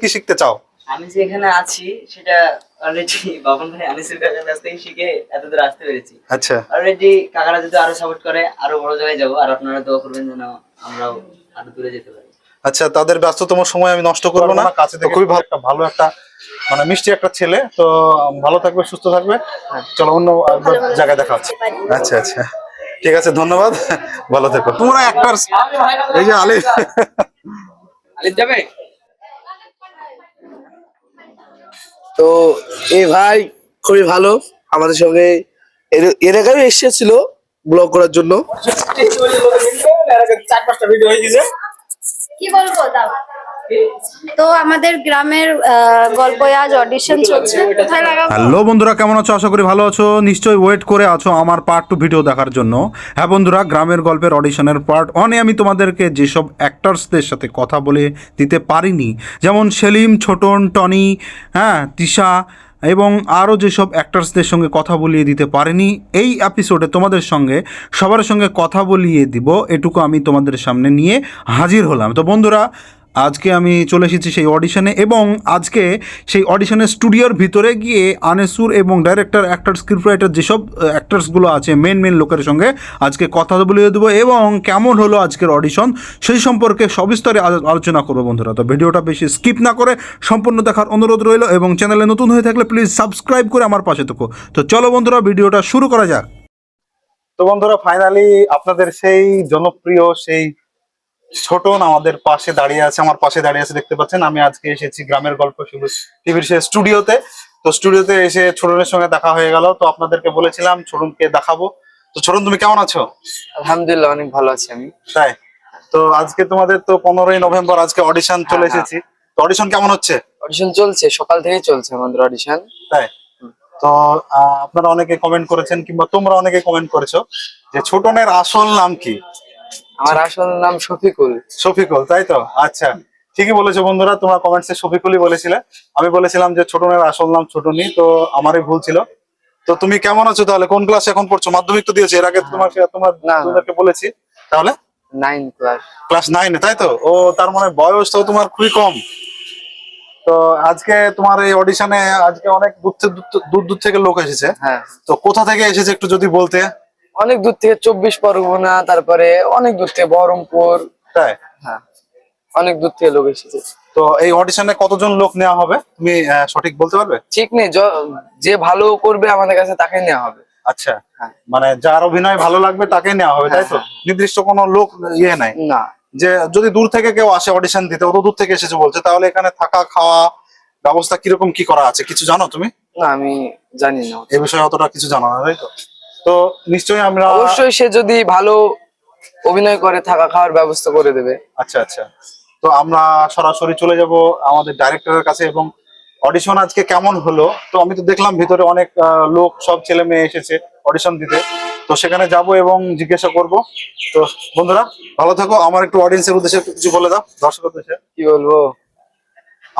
কি শিখতে চাও? আমি যে এখানে আছি সেটা অলরেডি বাবন ভাই আনিসের কাছ থেকে শিখে এত দূর আসতে পেরেছি। আচ্ছা। অলরেডি কাকারা যদি আরও সাপোর্ট করে আরও বড় জায়গায় যাব আর আপনারা দোয়া করবেন যেন আমরাও আরও দূরে যেতে পারি। আচ্ছা তাদের ব্যস্ততম সময় আমি নষ্ট করব না। কাছে থেকে খুবই ভালো একটা ভালো একটা মানে মিষ্টি একটা ছেলে তো ভালো থাকবে সুস্থ থাকবে। চলো অন্য জায়গায় দেখা হচ্ছে। আচ্ছা আচ্ছা। ঠিক আছে ধন্যবাদ। ভালো থেকো। তোমরা একটা এই যে আলি আলিফ যাবে? তো এই ভাই খুবই ভালো। আমাদের সঙ্গে এর- আগেও এসেছিল ব্লগ করার জন্য। কি বলব দাও তো আমাদের গ্রামের গল্প আজ অডিশন চলছে। হ্যালো বন্ধুরা, কেমন আছো? আশা করি ভালো আছো। নিশ্চয়ই ওয়েট করে আছো আমার পার্ট টু ভিডিও দেখার জন্য। হ্যাঁ বন্ধুরা, গ্রামের গল্পের অডিশনের পার্ট অনে আমি তোমাদেরকে যেসব অ্যাক্টার্সদের সাথে কথা বলে দিতে পারিনি, যেমন সেলিম, ছোটন, টনি হ্যাঁ তিশা এবং আরও যেসব অ্যাক্টার্সদের সঙ্গে কথা বলিয়ে দিতে পারিনি, এই এপিসোডে তোমাদের সঙ্গে, সবার সঙ্গে কথা বলিয়ে দিব। এটুকু আমি তোমাদের সামনে নিয়ে হাজির হলাম। তো বন্ধুরা আজকে আমি চলে এসেছি সেই অডিশনে এবং আজকে সেই অডিশনের স্টুডিওর ভিতরে গিয়ে আনেসুর এবং ডাইরেক্টর অ্যাক্টর স্ক্রিপ্ট রাইটার যেসব অ্যাক্টার্সগুলো আছে মেন মেন লোকের সঙ্গে আজকে কথা বলিয়ে দেবো এবং কেমন হলো আজকের অডিশন সেই সম্পর্কে সবিস্তরে আলো- আলোচনা করব বন্ধুরা। তো ভিডিওটা বেশি স্কিপ না করে সম্পূর্ণ দেখার অনুরোধ রইল এবং চ্যানেলে নতুন হয়ে থাকলে প্লিজ সাবস্ক্রাইব করে আমার পাশে থাকো। তো চলো বন্ধুরা, ভিডিওটা শুরু করা যাক। তো বন্ধুরা ফাইনালি আপনাদের সেই জনপ্রিয়, সেই ছোটন আমাদের পাশে দাঁড়িয়ে আছে আমার পাশে দাঁড়িয়ে আছে দেখতে পাচ্ছেন। আমি আজকে এসেছি গ্রামের গল্প টিভির সে স্টুডিওতে। তো স্টুডিওতে এসে ছোটনের সঙ্গে দেখা হয়ে গেল। তো আপনাদেরকে বলেছিলাম ছোটনকে দেখাবো। তো ছোটন তুমি কেমন আছো? আলহামদুলিল্লাহ অনেক ভালো আছি আমি। তাই? তো আজকে তোমাদের তো পনেরোই নভেম্বর আজকে অডিশন চলে হ্যাঁ, হ্যাঁ। এসেছি। তো অডিশন কেমন হচ্ছে? অডিশন চলছে সকাল থেকে চলছে আমাদের অডিশন তাই? তো আপনারা অনেকে কমেন্ট করেছেন কিংবা তোমরা অনেকে কমেন্ট করেছ যে ছোটনের আসল নাম কি? আমার আসল নাম শফিকুল। শফিকুল তাই তো? আচ্ছা ঠিকই বলেছ বন্ধুরা তোমরা কমেন্টসে শফিকুলই বলেছিলে। আমি বলেছিলাম যে ছোটনের আসল নাম ছোটনি তো আমারই ভুল ছিল। তো তুমি কেমন আছো তাহলে? কোন ক্লাসে এখন পড়ছো? মাধ্যমিক তো দিয়েছ এর আগে তো তোমাকে তোমার না। তোমাদেরকে বলেছি। তাহলে? নাইন ক্লাস ক্লাস নাইনে তাই তো? ও তার মানে বয়সটাও তোমার খুবই কম। তো আজকে তোমার এই অডিশনে আজকে অনেক দূর দূর থেকে লোক এসেছে। হ্যাঁ। তো কোথা থেকে এসেছে একটু যদি বলতে? অনেক দূর থেকে চব্বিশ পরগনা তারপরে অনেক দূর থেকে বহরমপুর। তাই? হ্যাঁ। অনেক দূর থেকে লোক এসেছে। তো এই অডিশনে কতজন লোক নেওয়া হবে? তুমি সঠিক বলতে পারবে? ঠিক নেই যে ভালো করবে আমাদের কাছে তাকে নেওয়া হবে। আচ্ছা। হ্যাঁ। মানে যার অভিনয় ভালো লাগবে তাকে নেওয়া হবে তাই তো? হ্যাঁ, নির্দিষ্ট কোনো লোক ইয়ে নাই? না। যে যদি দূর থেকে কেউ আসে অডিশন দিতে অত দূর থেকে এসেছে বলছে তাহলে এখানে থাকা খাওয়া ব্যবস্থা কীরকম কি করা আছে? কিছু জানো তুমি? না আমি জানি না। এ বিষয়ে অতটা কিছু জানো না তাই তো? তো নিশ্চয়ই আমরা অবশ্যই সে যদি ভালো অভিনয় করে থাকা খাওয়ার ব্যবস্থা করে দেবে। আচ্ছা আচ্ছা। তো আমরা সরাসরি চলে যাব আমাদের ডাইরেক্টরের কাছে এবং অডিশন আজকে কেমন হলো? তো আমি তো দেখলাম ভিতরে অনেক লোক সব ছেলে মেয়ে এসেছে অডিশন দিতে। তো সেখানে যাব এবং জিজ্ঞাসা করব। তো বন্ধুরা ভালো থাকো। আমার একটু অডিয়েন্সের উদ্দেশ্যে একটু কিছু বলে দাও দর্শকের উদ্দেশ্যে। কি বলব?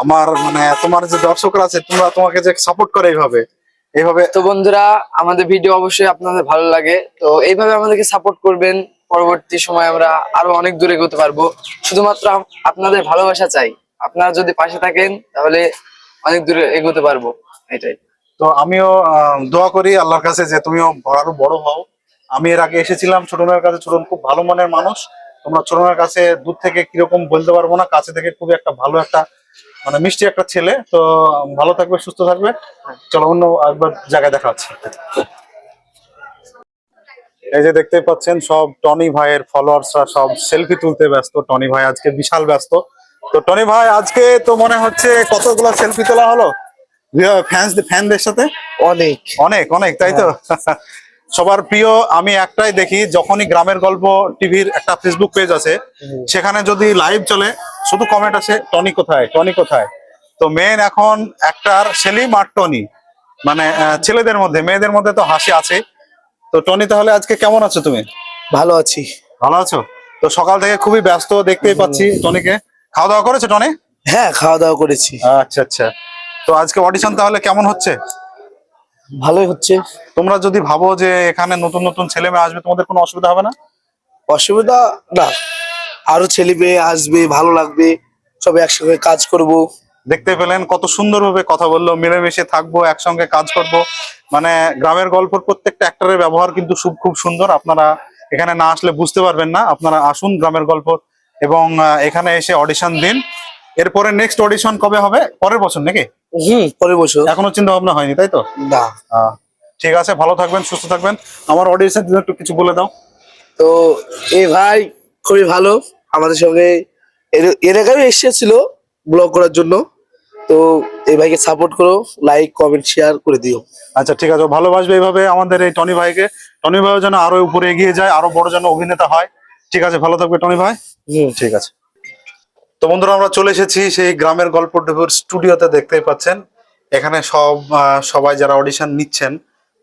আমার মানে তোমার যে দর্শকরা আছে তোমরা তোমাকে যে সাপোর্ট করে এইভাবে। এইভাবে তো বন্ধুরা আমাদের ভিডিও অবশ্যই আপনাদের ভালো লাগে। তো এইভাবে আমাদেরকে সাপোর্ট করবেন। পরবর্তী সময় আমরা আরও অনেক দূরে এগোতে পারব। শুধুমাত্র আপনাদের ভালোবাসা চাই। আপনারা যদি পাশে থাকেন তাহলে অনেক দূরে এগোতে পারব। এটাই। তো আমিও দোয়া করি আল্লাহর কাছে যে তুমিও আরও বড় হও। আমি এর আগে এসেছিলাম ছোটনের কাছে ছোটন খুব ভালো মনের মানুষ। তোমরা ছোটনের কাছে দূর থেকে কীরকম বলতে পারব না কাছে থেকে খুবই একটা ভালো একটা মানে মিষ্টি একটা ছেলে তো ভালো থাকবে সুস্থ থাকবে। চলো অন্য একবার জায়গায় দেখা হচ্ছে। এই যে দেখতে পাচ্ছেন সব টনি ভাইয়ের ফলোয়ার্সরা সব সেলফি তুলতে ব্যস্ত। টনি ভাই আজকে বিশাল ব্যস্ত। তো টনি ভাই আজকে তো মনে হচ্ছে কতগুলো সেলফি তোলা হলো? ফ্যান্স ফ্যানদের সাথে? অনেক। অনেক অনেক তাই তো? সবার প্রিয় আমি একটাই দেখি যখনই গ্রামের গল্প টিভির একটা ফেসবুক পেজ আছে সেখানে যদি লাইভ চলে শুধু কমেন্ট আছে টনি কোথায়? টনি কোথায়? তো মেন এখন একটার সেলিম আর টনি। মানে ছেলেদের মধ্যে মেয়েদের মধ্যে তো হাসি আছে। তো টনি তাহলে আজকে কেমন আছো তুমি? ভালো আছি। ভালো আছো? তো সকাল থেকে খুবই ব্যস্ত দেখতেই পাচ্ছি টনিকে। খাওয়া দাওয়া করেছ টনি? হ্যাঁ খাওয়া দাওয়া করেছি। আচ্ছা আচ্ছা। তো আজকে অডিশন তাহলে কেমন হচ্ছে? ভালোই হচ্ছে। তোমরা যদি ভাবো যে এখানে নতুন নতুন ছেলে মেয়ে আসবে তোমাদের কোনো অসুবিধা হবে না? অসুবিধা না। আরও ছেলে মেয়ে আসবে ভালো লাগবে সব একসঙ্গে কাজ করব। দেখতে পেলেন কত সুন্দরভাবে কথা বলল মিলেমিশে থাকব একসঙ্গে কাজ করব। মানে গ্রামের গল্পের প্রত্যেকটা অ্যাক্টরের ব্যবহার কিন্তু খুব সুন্দর। আপনারা এখানে না আসলে বুঝতে পারবেন না। আপনারা আসুন গ্রামের গল্প এবং এখানে এসে অডিশন দিন। এরপরে নেক্সট অডিশন কবে হবে? পরের বছর নাকি? হুম পরের বছর। এখনও চিন্তা ভাবনা হয়নি তাই তো? না। ঠিক আছে ভালো থাকবেন সুস্থ থাকবেন। আমার অডিয়েন্সের জন্য একটু কিছু বলে দাও। তো এ ভাই খুবই ভালো আমাদের সঙ্গে এর- আগেও এসেছিল ব্লগ করার জন্য। তো এই ভাইকে সাপোর্ট করো লাইক কমেন্ট শেয়ার করে দিও। আচ্ছা ঠিক আছে ভালোবাসবে এইভাবে আমাদের এই টনি ভাইকে। টনি ভাই যেন আরও উপরে এগিয়ে যায় আরও বড় যেন অভিনেতা হয়। ঠিক আছে ভালো থাকবে টনি ভাই। হুম। ঠিক আছে। তো বন্ধুরা, আমরা চলে এসেছি সেই গ্রামের গল্প ডুবুর স্টুডিওতে, দেখতেই পাচ্ছেন। এখানে সব সবাই যারা অডিশন নিচ্ছেন,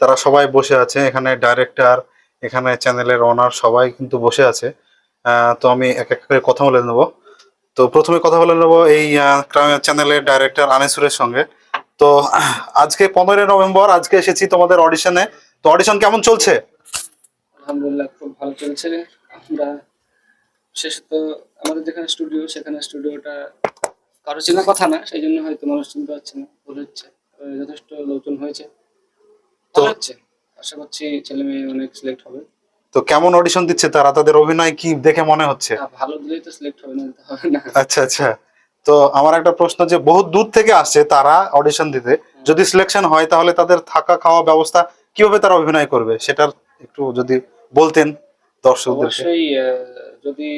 তারা সবাই বসে আছে। এখানে ডাইরেক্টর এখানে চ্যানেলের ওনার সবাই কিন্তু বসে আছে। তো আমি এক এক করে কথা বলে নেব। তো প্রথমে কথা বলে নেব এই চ্যানেলের ডাইরেক্টর আনিসুরের সঙ্গে। তো আজকে পনেরোই নভেম্বর, আজকে এসেছি তোমাদের অডিশনে তো অডিশন কেমন চলছে? আলহামদুলিল্লাহ, খুব ভালো চলছে। আমরা আমাদের যেখানে স্টুডিও সেখানে স্টুডিওটা কারও চেনা কথা না সেই জন্য হয়তো মানুষ চিনতে পারছে না ভুল হচ্ছে যথেষ্ট লোকজন হয়েছে। তো- হচ্ছে আশা করছি ছেলে মেয়ে অনেক সিলেক্ট হবে। তো কেমন অডিশন দিচ্ছে তারা? তাদের অভিনয় কি দেখে মনে হচ্ছে? ভালো দিলেই তো সিলেক্ট হবে না হবে না। আচ্ছা আচ্ছা। তো আমার একটা প্রশ্ন যে বহুত দূর থেকে আসছে তারা অডিশন দিতে। যদি সিলেকশন হয় তাহলে তাদের থাকা খাওয়া ব্যবস্থা কীভাবে তারা অভিনয় করবে? সেটার একটু যদি বলতেন দর্শকদের অবশ্যই যদি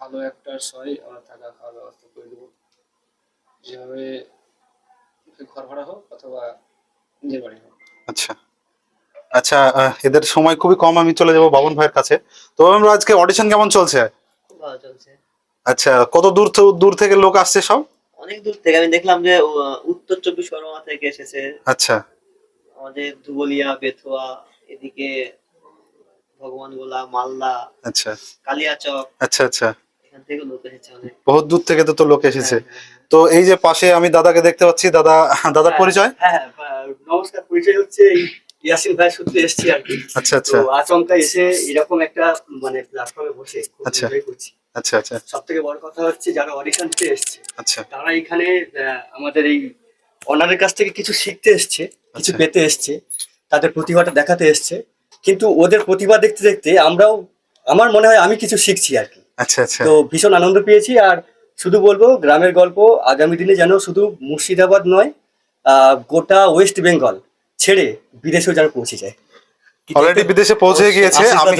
ভালো অ্যাক্টার্স হয় আমরা থাকা খাওয়ার ব্যবস্থা করে দেবো। যেভাবে ঘর ভাড়া হোক অথবা নিজের বাড়ি হোক। আচ্ছা। আচ্ছা এদের সময় খুবই কম আমি চলে যাব বাবন ভাইয়ের কাছে। তো আমরা আজকে অডিশন কেমন চলছে? খুব ভালো চলছে। আচ্ছা কত দূর দূর থেকে লোক আসছে সব? অনেক দূর থেকে আমি দেখলাম যে উত্তর চব্বিশ পরগনা থেকে এসেছে। আচ্ছা। আমাদের ধুবলিয়া বেথুয়া এদিকে ভগবানগোলা মালদা আচ্ছা। কালিয়াচক। আচ্ছা আচ্ছা। বহুত দূর থেকে তো লোক এসেছে। তো এই যে পাশে আমি দাদাকে দেখতে পাচ্ছি দাদা দাদার পরিচয়? হ্যাঁ হ্যাঁ, নমস্কার পরিচয় হচ্ছে ইয়াসিন ভাই সূত্রে এসেছি আর কি। আচ্ছা আচ্ছা। তো আচমকা এসে এরকম একটা মানে প্ল্যাটফর্মে বসে আচ্ছা। করছি। আচ্ছা আচ্ছা। সব থেকে বড় কথা হচ্ছে যারা অডিশন দিতে এসছে আচ্ছা। তারা এখানে আমাদের এই অনারের কাছ থেকে কিছু শিখতে এসছে কিছু আচ্ছা। পেতে এসছে তাদের প্রতিভাটা দেখাতে এসছে। কিন্তু ওদের প্রতিভা দেখতে দেখতে আমরাও আমার মনে হয় আমি কিছু শিখছি আর কি। আচ্ছা আচ্ছা। তো ভীষণ আনন্দ পেয়েছি আর শুধু বলব গ্রামের গল্প আগামী দিনে যেন শুধু মুর্শিদাবাদ নয় আহ, গোটা ওয়েস্ট বেঙ্গল ছেড়ে বিদেশেও যেন পৌঁছে যায়। অলরেডি বিদেশে পৌঁছে গিয়েছে আমি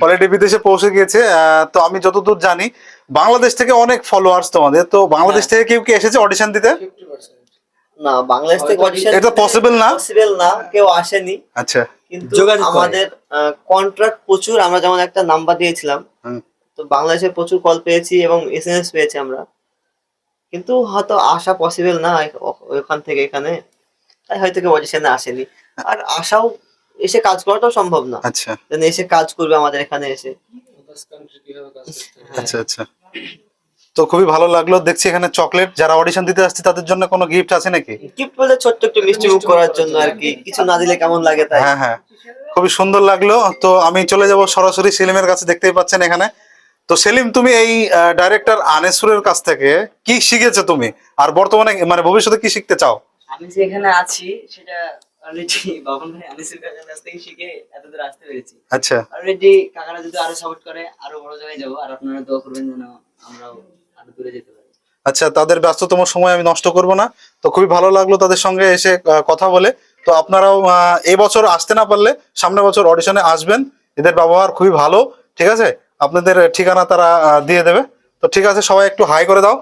অলরেডি বিদেশে পৌঁছে গিয়েছে আহ, তো আমি যতদূর জানি বাংলাদেশ থেকে অনেক ফলোয়ার্স তোমাদের তো বাংলাদেশ হ্যাঁ। থেকে কেউ কি এসেছে অডিশন দিতে? না বাংলাদেশ থেকে অডিশন এটা possible না? পসিবল না কেউ আসেনি। আচ্ছা। কিন্তু আমাদের কন্ট্রাক্ট প্রচুর আমরা যেমন একটা নাম্বার দিয়েছিলাম। তো বাংলাদেশে প্রচুর কল পেয়েছি এবং এসএমএস পেয়েছি আমরা। কিন্তু হয়তো আসা পসিবল না ওখান থেকে এখানে। তাই হয়তো কেউ অডিশনে আসেনি। আর আসাও এসে কাজ করাটাও সম্ভব না। আচ্ছা। এসে কাজ করবে আমাদের এখানে এসে। আচ্ছা আচ্ছা। তো খুবই ভালো লাগল। দেখছি এখানে চকলেট যারা অডিশন দিতে আসছে তাদের জন্য কোনো গিফট আছে নাকি? গিফট বলে ছোট্ট একটু মিষ্টি মুখ করার জন্য আর কি। কিছু না দিলে কেমন লাগে তাই? হ্যাঁ হ্যাঁ। খুবই সুন্দর লাগল। তো আমি চলে যাব সরাসরি সেলিমের কাছে দেখতেই পাচ্ছেন এখানে। তো সেলিম তুমি এই ডাইরেক্টর আনেসুরের কাছ থেকে কি শিখেছো তুমি? আর বর্তমানে মানে ভবিষ্যতে কি শিখতে চাও? আমি যে এখানে আছি সেটা অলরেডি বাবন ভাই আনিসের কাছ থেকে শিখে এত আসতে পেরেছি। আচ্ছা। অলরেডি কাকারা যদি আরও সাপোর্ট করে আরও বড় জায়গায় যাব আর আপনারা দোয়া করবেন যেন আমরাও আরও দূরে যেতে পারি। আচ্ছা তাদের ব্যস্ততম সময় আমি নষ্ট করব না। তো খুবই ভালো লাগল তাদের সঙ্গে এসে কথা বলে। তো আপনারাও এই বছর আসতে না পারলে সামনের বছর অডিশনে আসবেন। এদের ব্যবহার খুবই ভালো ঠিক আছে? আপনাদের ঠিকানা তারা দিয়ে দেবে। তো ঠিক আছে সবাই একটু হাই করে দাও।